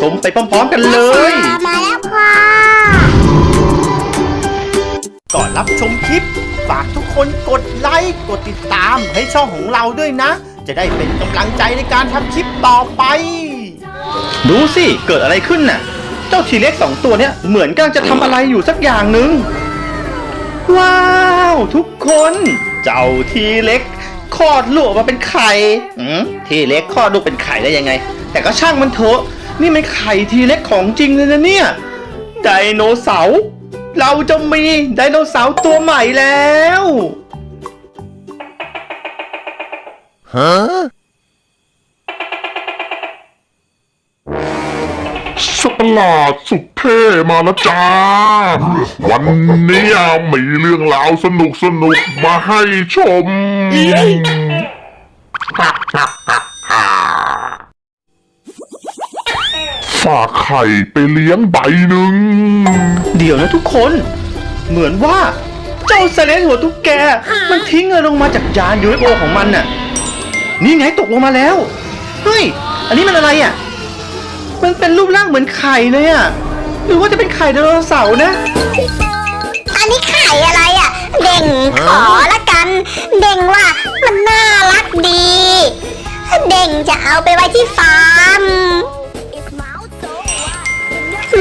ชมไปพร้อมๆกันเลย มาแล้วค่ะก่อนรับชมคลิป ฝากทุกคนกดไลค์ กดติดตามให้ช่องของเราด้วยนะ จะได้เป็นกำลังใจในการทำคลิปต่อไป ดูสิ เกิดอะไรขึ้นน่ะ เจ้าทีเล็กสองตัวเนี้ยเหมือนกำลังจะทำอะไรอยู่สักอย่างหนึ่งว้าว ทุกคน เจ้าทีเล็กคลอดลูกออกมาเป็นไข่อืมทีเล็กคลอดลูกเป็นไข่ได้ยังไง แต่ก็ช่างมันเถอะ นี่มันไข่ทีเล็กของจริงเลยนะเนี่ย ไดโนเสาร์เราจะมีไดโนเสาร์ตัวใหม่แล้วสัตว์ประหลาดสุดเท่มาแล้วจ้า วันนี้มีเรื่องราวสนุกสนุกๆมาให้ชมากไข่ไปเลี้ยงใบหนึ่ง เดี๋ยวนะทุกคน เหมือนว่า เจ้าเซเลนหัวตุ๊กแก มันทิ้งเงินลงมาจากยาน UFO ของมันน่ะ นี่ไงตกลงมาแล้ว เฮ้ย อันนี้มันอะไรอะ มันเป็นรูปร่างเหมือนไข่เลยอะ หรือว่าจะเป็นไข่ไดโนเสาร์นะ อันนี้ไข่อะไรอะ เด่งขอละกัน เด่งว่ามันน่ารักดี เด่งจะเอาไปไว้ที่ฟาร์ม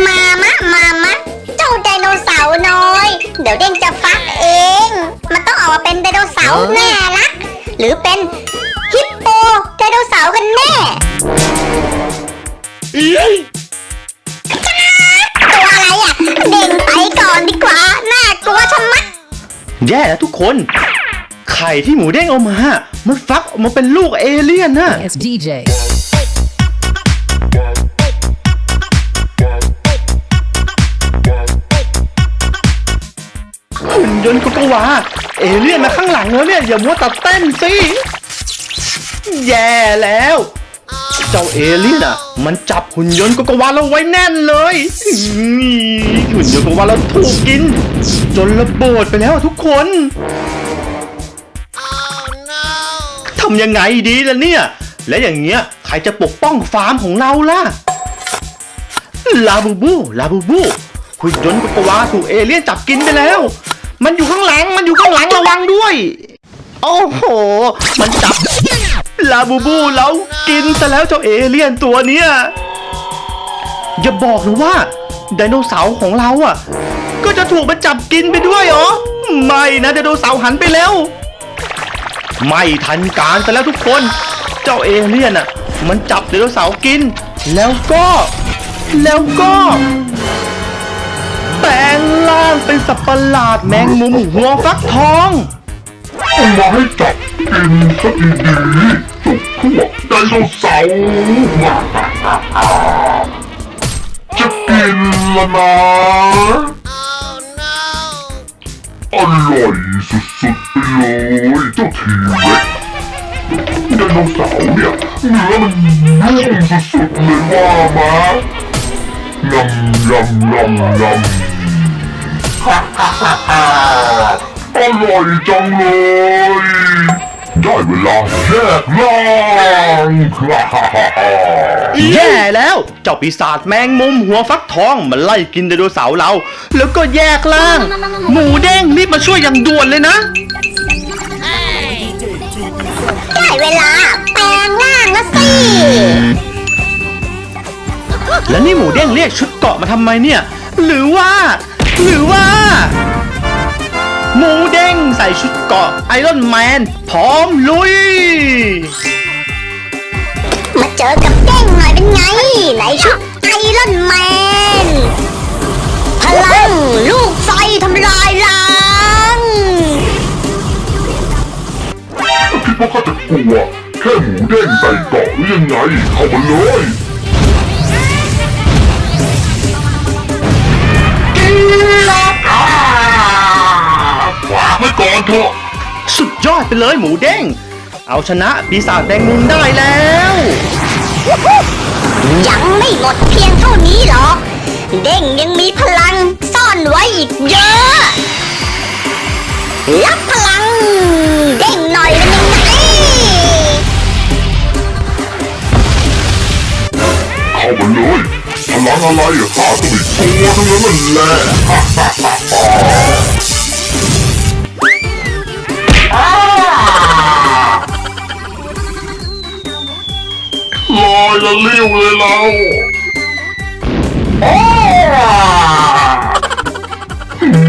มามะมามะเจ้าไดโนเสาร์น้อย เดี๋ยวเด่งจะฟักเอง มันต้องออกมาเป็นไดโนเสาร์แน่ละหรือเป็นฮิปโปไดโนเสาร์กันแน่ตัวอะไรอะเด่งไปก่อนดีกว่าน่ากลัวชะมัดแย่แล้วทุกคน ไข่ที่หมูเด้งเอามา มันฟักออกมาเป็นลูกเอเลี่ยนน่ะ It's DJ. ยนต์กโกวาเอเลี่ยนมาข้างหลังแล้วเนี่ยอย่ามัวแต่เต้นสิแย่แล้ว เจ้าเอเลี่ยนอะ มันจับหุ่นยนต์กโกวาเราไว้แน่นเลยนี่หุ่นยนต์กโกวาเราถูกกิน จนระเบิดไปแล้วทุกคนทำยังไงดีล่ะเนี่ย และอย่างเงี้ยใครจะปกป้องฟาร์มของเราล่ะลาบูบูลาบูบูหุ่นยนต์กโกวาถูกเอเลี่ยนจับกินไปแล้ว มันอยู่ข้างหลัง มันอยู่ข้างหลังระวังด้วย โอ้โห มันจับลาบูบูแล้วกินซะแล้วเจ้าเอเลี่ยนตัวเนี้ยอย่าบอกนะว่าไดโนเสาร์ของเราอะ ก็จะถูกมันจับกินไปด้วยเหรอ ไม่นะไดโนเสาร์หันไปแล้ว ไม่ทันการซะแล้วทุกคน เจ้าเอเลี่ยนอะ มันจับไดโนเสาร์กิน แล้วก็ แล้วก็ แปลงร่างเป็นสัตว์ประหลาดแมงมุมหัวฟักทองเอามาให้จับกินสักดีๆจุกพวกไดโนเสาร์จะกินละนะอร่อยสุดๆไปเลยเจ้าทีเล็กไดโนเสาร์เนี่ยเนื้อมันนุ่มสุดๆเลยว่ามางำยำ อร่อยจังเลย ได้เวลาแยกล่างฮ่าฮ่าฮ่าฮ่าแย่แล้ว เจ้าปีศาจแมงมุมหัวฟักทองมันไล่กินไดโนเสาร์เรา แล้วก็แยกล่าง หมูเด้งรีบมาช่วยอย่างด่วนเลยนะ ได้เวลาแปลงร่างแล้วสิ แล้วนี่หมูเด้งเรียกชุดเกาะมาทำไมเนี่ย หรือว่า หรือว่า หมูเด้งใส่ชุดเกาะไอรอนแมนพร้อมลุย มาเจอกับเด้งหน่อยเป็นไงในชุดไอรอนแมน พลังลูกไฟทำลายล้างคิดว่าข้าจะกลัวแค่หมูเด้งใส่เกาะหรือยังไง เข้ามาเลย กีฬาอ่าฝากไว้ก่อนเถอะสุดยอดไปเลยหมูเด้ง เอาชนะปีศาจแมงมุมได้แล้ว ยังไม่หมดเพียงเท่านี้หรอก เด้งยังมีพลังซ่อนไว้อีกเยอะ รับพลัง เด้งหน่อยเป็นยังไงเข้ามาเลย พลังอะไรอะข้าต้องไปโชว์ทั้งนั้นแหละลอยละเลี้ยวเลยเราอ้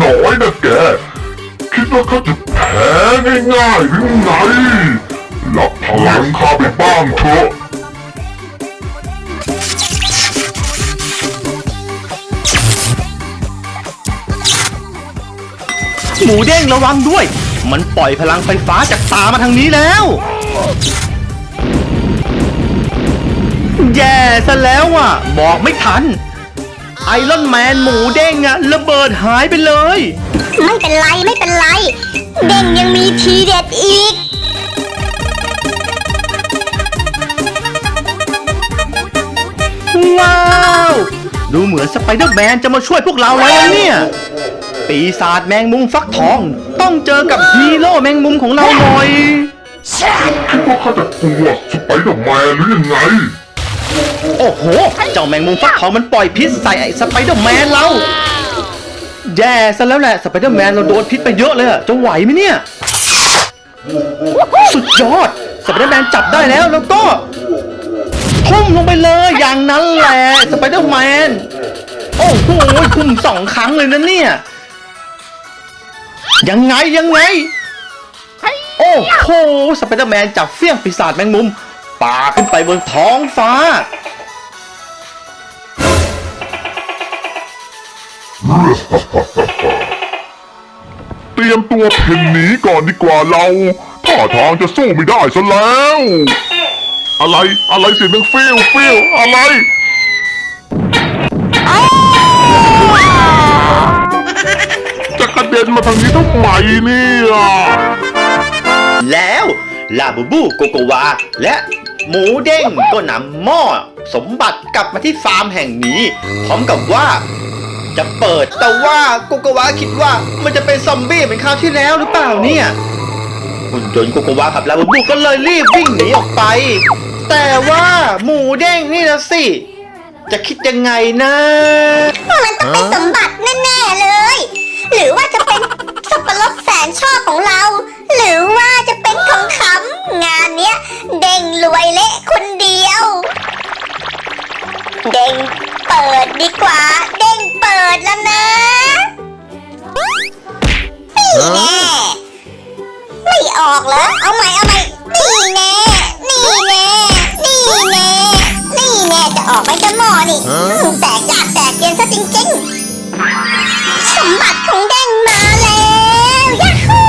น้อยนะแก คิดว่าเขาจะแพ้ง่ายๆหรือไงรับพลังข้าไปบ้างเถอะ หมูเด้งระวังด้วย มันปล่อยพลังไฟฟ้าจากตามาทางนี้แล้ว แย่ซะแล้วอะ บอกไม่ทัน ไอรอนแมนหมูเด้งอะระเบิดหายไปเลย ไม่เป็นไรไม่เป็นไร เด้งยังมีทีเด็ดอีกว้าว ดูเหมือนสไปเดอร์แมนจะมาช่วยพวกเราแล้วนะเนี่ย ปีศาจแมงมุมฟักทอง ต้องเจอกับฮีโร่แมงมุมของเราหน่อยคิดว่าข้าจะกลัวสไปเดอร์แมนหรือยังไง โอ้โห เจ้าแมงมุมฟักทองมันปล่อยพิษใส่ไอ้สไปเดอร์แมนเรา แย่ซะแล้วแหละสไปเดอร์แมนเราโดนพิษไปเยอะเลยอะจะไหวไหมเนี่ย สุดยอดสไปเดอร์แมนจับได้แล้วแล้วก็ทุ่มลงไปเลยอย่างนั้นแหละสไปเดอร์แมน โอ้โหทุ่มสองครั้งเลยนะเนี่ย ยังไงยังไง โอ้โหสไปเดอร์แมนจับเฟี้ยงปีศาจแมงมุมป่าขึ้นไปบนท้องฟ้าเตรียมตัวเพ่นหนีก่อนดีกว่าเราท่าทางจะสู้ไม่ได้ซะแล้ว อะไรอะไรเสียงดังฟิวฟิวอะไร เด็นมาทางนี้ทำไมเนี่ยแล้วลาบูบูโกโกวา และหมูเด้งก็นำหม้อสมบัติกลับมาที่ฟาร์มแห่งนี้ พร้อมกับว่า จะเปิดแต่ว่าโกโกวาคิดว่ามันจะเป็นซอมบี้เหมือนคราวที่แล้วหรือเปล่าเนี่ยหุ่นยนต์โกโกวากับลาบูบูก็เลยรีบวิ่งหนีออกไป แต่ว่าหมูเด้งนี่นะสิ จะคิดยังไงนะ มันต้องเป็นสมบัติแน่ๆเลย หรือว่าจะเป็นสับปะรดแสนชอบของเรา หรือว่าจะเป็นทองคำงานเนี้ยเด้งรวยเละคนเดียว เด้งเปิดดีกว่า เด้งเปิดแล้วนะนี่แน่ไม่ออกเหรอเอาใหม่เอาใหม่นี่แน่นี่แน่นี่แน่นี่แน่จะออกไหมจะหมอนี่อืมแตกยากแตกเย็นซะจริงๆ สมบัติของแดงมาแล้วยาฮู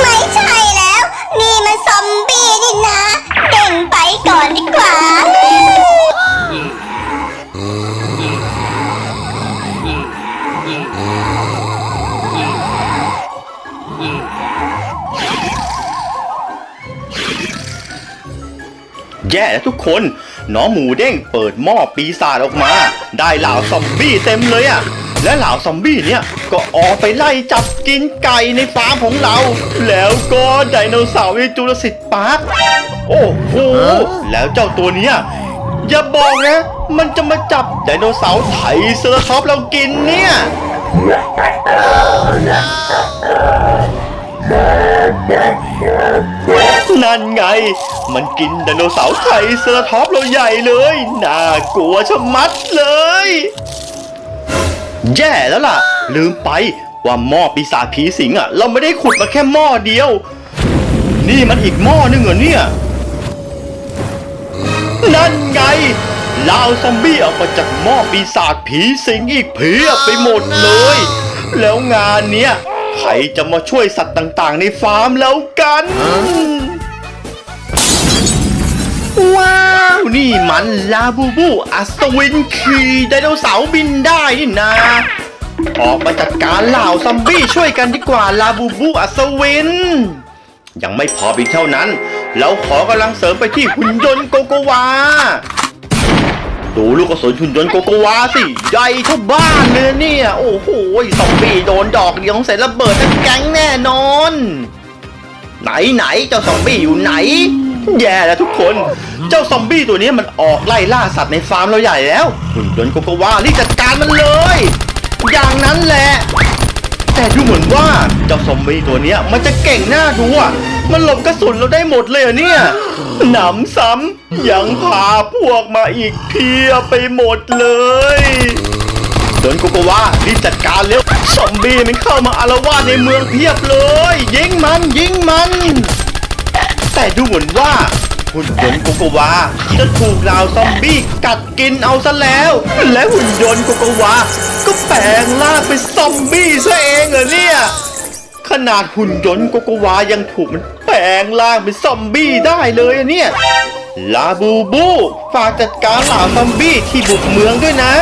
ไม่ใช่แล้ว นี่มันซอมบี้นี่นะ เด้งไปก่อนดีกว่า แย่แล้วทุกคน น้องหมูเด้งเปิดหม้อปีศาจออกมา ได้เหล่าซอมบี้เต็มเลยอะและเหล่าซอมบี้เนี่ยก็ออกไปไล่จับกินไก่ในฟาร์มของเรา แล้วก็ไดโนเสาร์ในจูราสสิกพาร์คโอ้โหแล้วเจ้าตัวเนี้ยอย่าบอกนะ มันจะมาจับไดโนเสาร์ไถเซอร์ท็อปเรากินเนี่ย นั่นไง มันกินไดโนเสาร์ไทรเซอร์ท็อปเราใหญ่เลย น่ากลัวชะมัดเลย แย่แล้วล่ะ ลืมไปว่าหม้อปีศาจผีสิงอะ เราไม่ได้ขุดมาแค่หม้อเดียว นี่มันอีกหม้อนึงเหรอเนี่ย นั่นไงลาวซอมบี้ออกมาจากหม้อปีศาจผีสิงอีกเพียบไปหมดเลย แล้วงานเนี้ย ใครจะมาช่วยสัตว์ต่างๆ ในฟาร์มแล้วกัน ว้าว นี่มันลาบูบู อัศวินขี่ไดโนเสาร์บินได้นี่นะ ออกมาจัดการเหล่าซอมบี้ช่วยกันดีกว่าลาบูบูอัศวิน ยังไม่พอเพียงเท่านั้น เราขอกำลังเสริมไปที่หุ่นยนต์โกโกวา ดูลูกกระสุนหุ่นยนต์โกโกวาสิใหญ่เท่าบ้านเลยเนี่ย โอ้โหซอมบี้โดนดอกเดียวของเสร็จระเบิดทั้งแก๊งแน่นอน ไหนไหนเจ้าซอมบี้อยู่ไหน แย่แล้วทุกคน เจ้าซอมบี้ตัวนี้มันออกไล่ล่าสัตว์ในฟาร์มเราใหญ่แล้วหุ่นยนต์โกโกวารีบจัดการมันเลย อย่างนั้นแหละ แต่ดูเหมือนว่าเจ้าซอมบี้ตัวนี้มันจะเก่งหน้าดูอะมันหลบกระสุนเราได้หมดเลยเหรอเนี่ยหนำซ้ำ ยังพาพวกมาอีกเพียบไปหมดเลยโดนโกโกวารีบจัดการเร็วซอมบี้มันเข้ามาอารวาสในเมืองเพียบเลย ยิงมันยิงมัน แต่ดูเหมือนว่าหุ่นยนต์โกโกวาจะถูกราวซอมบี้กัดกินเอาซะแล้ว และหุ่นยนต์โกโกวาก็แปลงร่างเป็นซอมบี้ซะเองเหรอเนี่ยขนาดหุ่นยนต์โกโกวายังถูกมันแปลงร่างเป็นซอมบี้ได้เลยอะเนี่ย ลาบูบู ฝากจัดการเหล่าซอมบี้ที่บุกเมืองด้วยนะ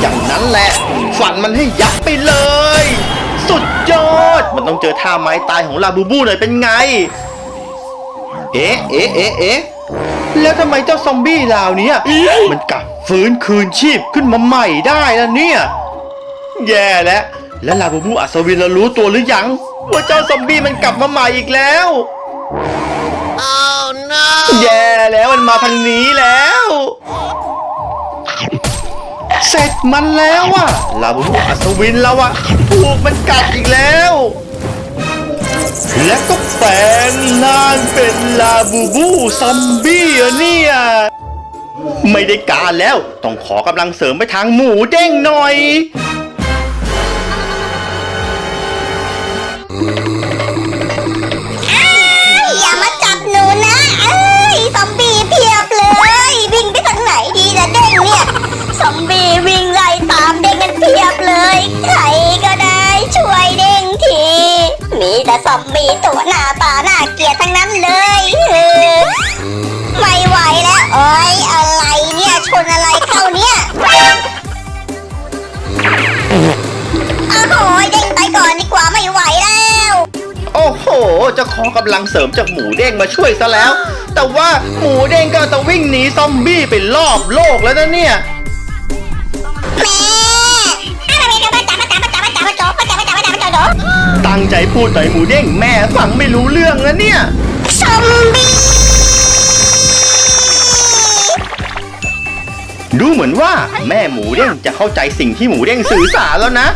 อย่างนั้นแหละ ฝันมันให้ยับไปเลย สุดยอด มันต้องเจอท่าไม้ตายของลาบูบูหน่อยเป็นไง เอ๊ะเอ๊ะเอ๊ะเอ๊ะแล้วทำไมเจ้าซอมบี้เหล่านี้มันกลับฟื้นคืนชีพขึ้นมาใหม่ได้ล่ะเนี่ย แย่แล้วแล้วลาบูบูอัศวินเรารู้ตัวหรือยัง ว่าเจ้าซอมบี้มันกลับมาใหม่อีกแล้ว แย่แล้วมันมาทางนี้แล้ว เสร็จมันแล้วอะลาบูบูอัศวินเราอะถูกมันกัดอีกแล้ว และก็แปลงร่างเป็นลาบูบูซอมบี้อเนี่ย ไม่ได้การแล้ว ต้องขอกำลังเสริมไปทางหมูเด้งหน่อย ใครก็ได้ช่วยเด้งที มีแต่ซอมบี้ตัวหน้าตาหน้าเกลียดทั้งนั้นเลยเออไม่ไหวแล้วโอ้ยอะไรเนี่ยชนอะไรเข้าเนี่ยโอ้โหเด้งไปก่อนดีกว่าไม่ไหวแล้ว โอ้โหจะขอกำลังเสริมจากหมูเด้งมาช่วยซะแล้ว แต่ว่าหมูเด้งก็ต้องวิ่งหนีซอมบี้ไปรอบโลกแล้วนะเนี่ย แม่ มาจับมาจับมาจับมาตั้งใจพูดหน่อยหมูเด้งแม่ฟังไม่รู้เรื่องนะเนี่ย ซอมบี้ ดูเหมือนว่าแม่หมูเด้งจะเข้าใจสิ่งที่หมูเด้งสื่อสารแล้วนะ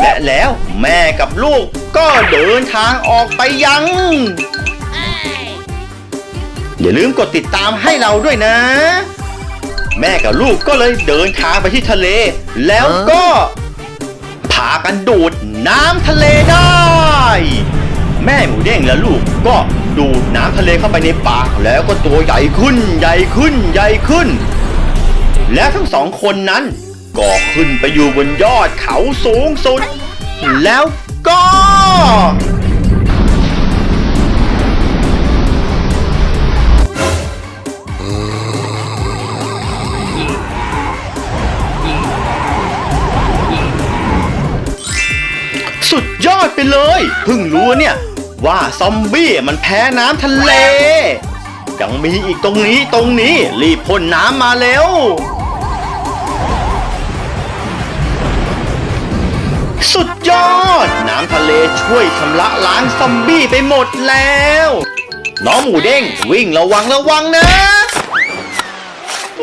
และแล้วแม่กับลูกก็เดินทางออกไปยัง อย่าลืมกดติดตามให้เราด้วยนะ แม่กับลูกก็เลยเดินทางไปที่ทะเล แล้วก็พากันดูดน้ำทะเลได้ แม่หมูเด้งและลูกก็ดูดน้ำทะเลเข้าไปในปากแล้วก็ตัวใหญ่ขึ้นใหญ่ขึ้นใหญ่ขึ้น และทั้งสองคนนั้นก็ขึ้นไปอยู่บนยอดเขาสูงสุด แล้วก็ สุดยอดไปเลย เพิ่งรู้เนี่ย ว่าซอมบี้มันแพ้น้ำทะเล ยังมีอีกตรงนี้ตรงนี้รีบพ่นน้ำมาเร็ว สุดยอด น้ำทะเลช่วยชำระล้างซอมบี้ไปหมดแล้ว น้องหมูเด้งวิ่งระวังระวังนะ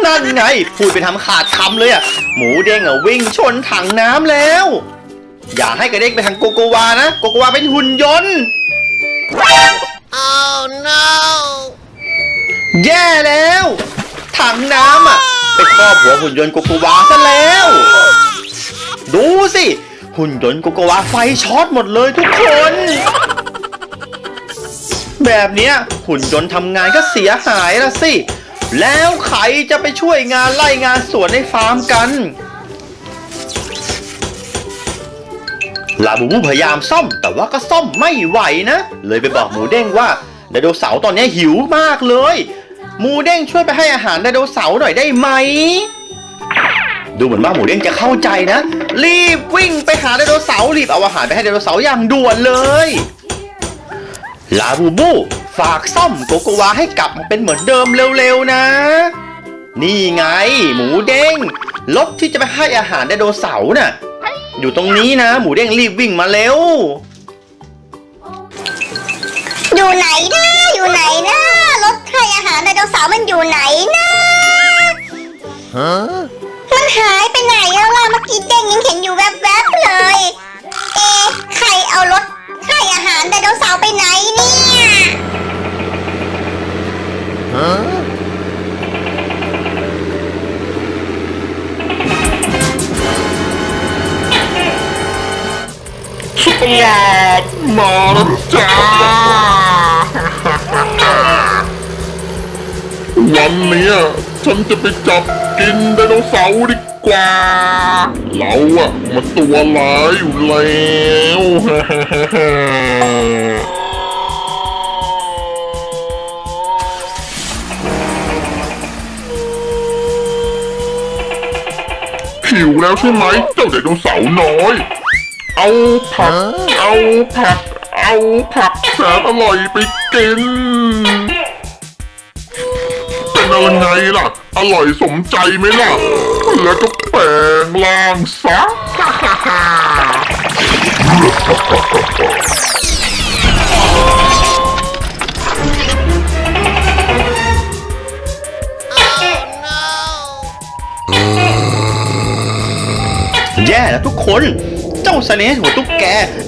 นั่นไง พูดไปทำขาดคำเลยอะหมูเด้งอะวิ่งชนถังน้ำแล้ว อย่าให้กระเด้งไปทางโกโกวานะ โกโกวาเป็นหุ่นยนต์ Oh no! แย่แล้ว ถังน้ำอะไปครอบหัวหุ่นยนต์โกโกวาซะแล้ว ดูสิ หุ่นยนต์โกโกวาไฟช็อตหมดเลยทุกคน แบบเนี้ยหุ่นยนต์ทำงานก็เสียหายละสิ แล้วใครจะไปช่วยงานไล่งานสวนในฟาร์มกัน ลาบูบูพยายามซ่อม แต่ว่าก็ซ่อมไม่ไหวนะ เลยไปบอกหมูเด้งว่าไดโนเสาร์ตอนนี้หิวมากเลย หมูเด้งช่วยไปให้อาหารไดโนเสาร์หน่อยได้ไหม ดูเหมือนว่าหมูเด้งจะเข้าใจนะ รีบวิ่งไปหาไดโนเสาร์รีบเอาอาหารไปให้ไดโนเสาร์อย่างด่วนเลยลาบูบูฝากซ่อมโกโกวาให้กลับมาเป็นเหมือนเดิมเร็วๆนะ นี่ไง หมูเด้งรถที่จะไปให้อาหารไดโนเสาร์น่ะ อยู่ตรงนี้นะ หมูเด้งรีบวิ่งมาเร็ว อยู่ไหนนะอยู่ไหนนะรถไถให้อาหารไดโนเสาร์มันอยู่ไหนนะมันหายไปไหนแล้วล่ะเมื่อกี้เด้งยังเห็นอยู่แวบๆเลย เอ๊ะใครเอารถให้อาหารไดโนเสาร์ไปไหนเนี่ย สุดยอดมาแล้วจ้าวันนี้ฉันจะไปจับกินไดโนเสาร์ดีกว่า เราอะมันตัวร้ายอยู่แล้วหิวแล้วใช่ไหมเจ้าไดโนเสาร์น้อย เอาผัก เอาผัก เอาผักแสนอร่อยไปกิน เป็นอะไรไงล่ะ อร่อยสมใจไหมล่ะ แล้วก็แปลงร่างซะแย่แล้วทุกคน เจ้าไซเลนเฮดหัวตุ๊กแก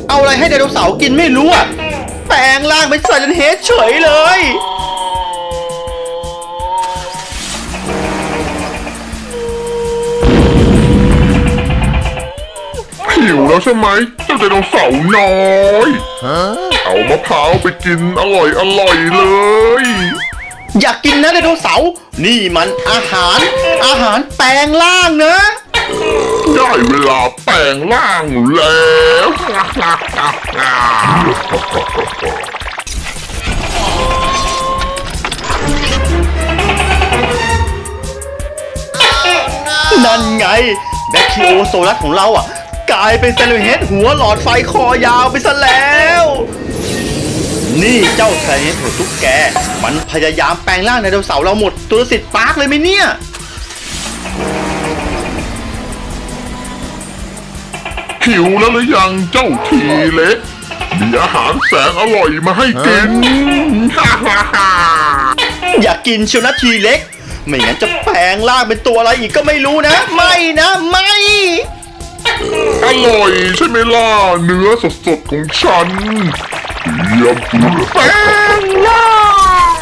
เอาอะไรให้ไดโนเสาร์กินไม่รู้อะแปลงร่างเป็นไซเลนเฮดเฉยเลย หิวแล้วใช่ไหมเจ้าไดโนเสาร์น้อยเอามะพร้าวไปกินอร่อยอร่อยเลย อยากกินนะไดโนเสาร์นี่มันอาหาร อาหารแปลงร่างนะ ได้เวลาแป ลงร่างแล้วนั่นไงแบคทีโอโซลัสของเราอะ กลายเป็นเซเลนเฮดหัวหลอดไฟคอยาวไปซะแล้ว นี่เจ้าเซเลนเฮดหัวตุ๊กแก มันพยายามแปลงร่างไดโนเสาร์เราหมดตัวสิทธิ์ปาร์กเลยไหมเนี่ย หิวแล้วหรือยังเจ้าทีเล็ก มีอาหารแสนอร่อยมาให้กิน ฮ่าฮ่าฮ่าอยากกินเชียวนะทีเล็ก ไม่งั้นจะแปลงร่างเป็นตัวอะไรอีกก็ไม่รู้นะ ไม่นะไม่ อร่อยใช่ไหมล่ะเนื้อสดๆของฉันเยี่ยมแป้งล่าง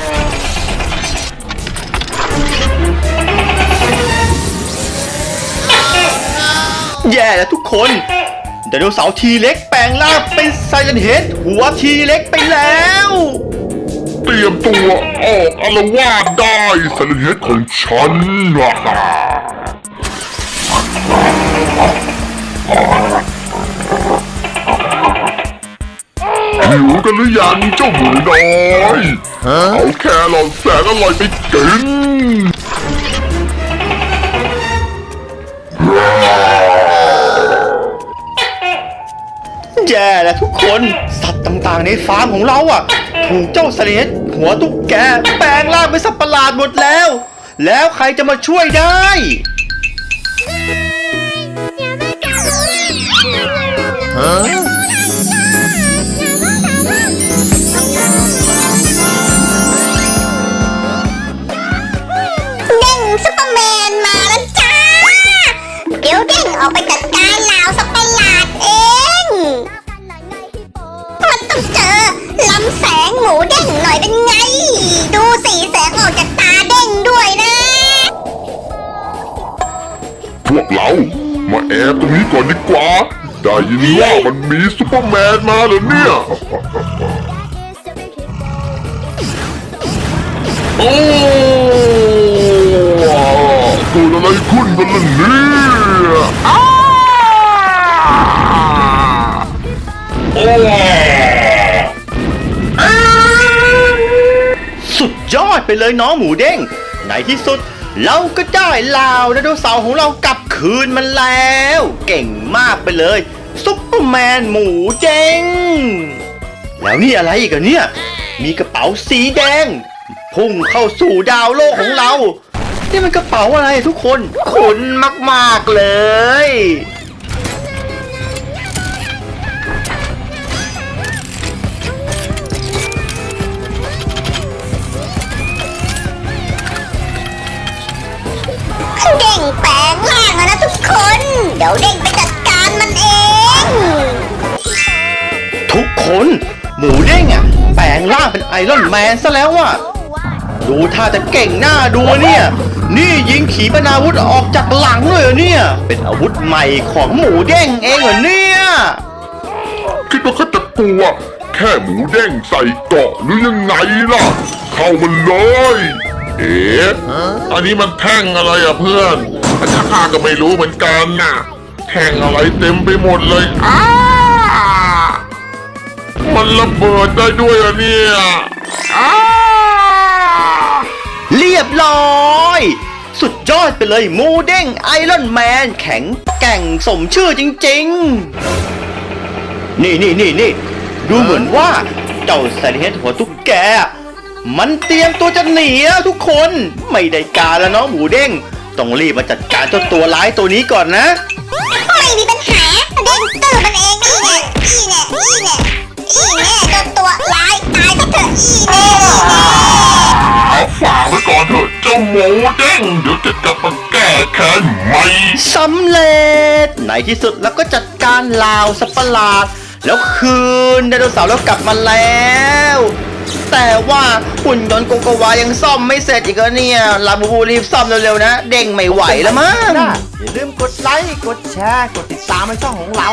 แย่แล้วทุกคน ไดโนเสาร์ทีเล็กแปลงร่างเป็นไซเลนเฮดหัวทีเล็กไปแล้ว เตรียมตัวออกอารวาสได้สันเฮดของฉันฮ่าฮ่าหิวกันหรือยังเจ้าหมูน้อย เอาแครอทแสนอร่อยไปกิน แย่แล้วทุกคนสัตว์ต่างๆในฟาร์มของเราอะ ถูกเจ้าเสลดหัวตุ๊กแกแปลงร่างเป็นสัตว์ประหลาดหมดแล้ว แล้วใครจะมาช่วยได้เด้งซุปเปอร์แมนมาแล้วจ้าเดี๋ยวเด้งออกไปจัดก งหมูเด้งหน่อยเป็นไง ดูสีแสงออกจากตาเด้งด้วยนะ พวกเรา มาแอบตรงนี้ก่อนดีกว่า ได้ยินว่ามันมีซุปเปอร์แมนมาเหรอเนี่ย โอ้เกิดอะไรขึ้นกันล่ะเนี่ยอ้าโอ้ ไปเลยน้องหมูเด้งในที่สุด เราก็ได้ลาวไดโนเสาร์ของเรากลับคืนมันแล้ว เก่งมากไปเลยซุปเปอร์แมนหมูเจ้งแล้วนี่อะไรอีกเนี่ย มีกระเป๋าสีแดง พุ่งเข้าสู่ดาวโลกของเรา นี่มันกระเป๋าอะไรทุกคนขนมากๆเลย คน เดี๋ยวเด้งไปจัดการมันเอง ทุกคนหมูเด้งอะ แปลงร่างเป็นไอรอนแมนซะแล้วอะ ดูท่าจะเก่งหน้าดูเนี่ย นี่ยิงขีปนาวุธออกจากหลังเลยเหรอเนี่ย เป็นอาวุธใหม่ของหมูเด้งเองเหรอเนี่ย คิดว่าเขาจะกลัว แค่หมูเด้งใส่เกราะหรือยังไงล่ะ เข้ามันเลย เอ๊ะ อันนี้มันแท่งอะไรอะเพื่อนอันนี้ ข้าก็ไม่รู้เหมือนกันน่ะ แท่งอะไรเต็มไปหมดเลย อ้า มันระเบิดได้ด้วยเหรอะเนี่ย อ้า เรียบร้อย สุดยอดไปเลยหมูเด้งไอรอนแมนแข็งแกร่งสมชื่อจริง ๆ นี่นี่นี่นี่ดูเหมือนว่าเจ้าไซเลนหัวตุ๊กแก มันเตรียมตัวจะหนีแล้วทุกคน ไม่ได้การแล้วเนาะหมูเด้ง ต้องรีบมาจัดการเจ้าตัวร้ายตัวนี้ก่อนนะ ไม่มีปัญหาเด้งตื่นมันเองนี่แน่นี่แน่นี่แน่นี่แน่โดนตัวร้ายตายก็เถอะนี่แน่นี่แน่เอาฝากไว้ก่อนเถอะเจ้าหมูเด้งเดี๋ยวจะกลับมาแก้แค้นใหม่สำเร็จในที่สุดแล้วก็จัดการลาวสัตว์ประหลาด แล้วคืนไดโนเสาร์แล้วกลับมาแล้ว แต่ว่าหุ่นยนต์โกโกวายังซ่อมไม่เสร็จอีกแล้วเนี่ยลาบูบูรีบซ่อมเร็วๆนะ เด้งไม่ไหวแล้วมั้งอย่าลืมกดไลค์ กดแชร์ กดติดตามให้ช่องของเรา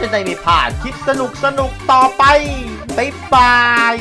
จะได้ไม่พลาดคลิปสนุกสนุกๆต่อไป บ๊ายบาย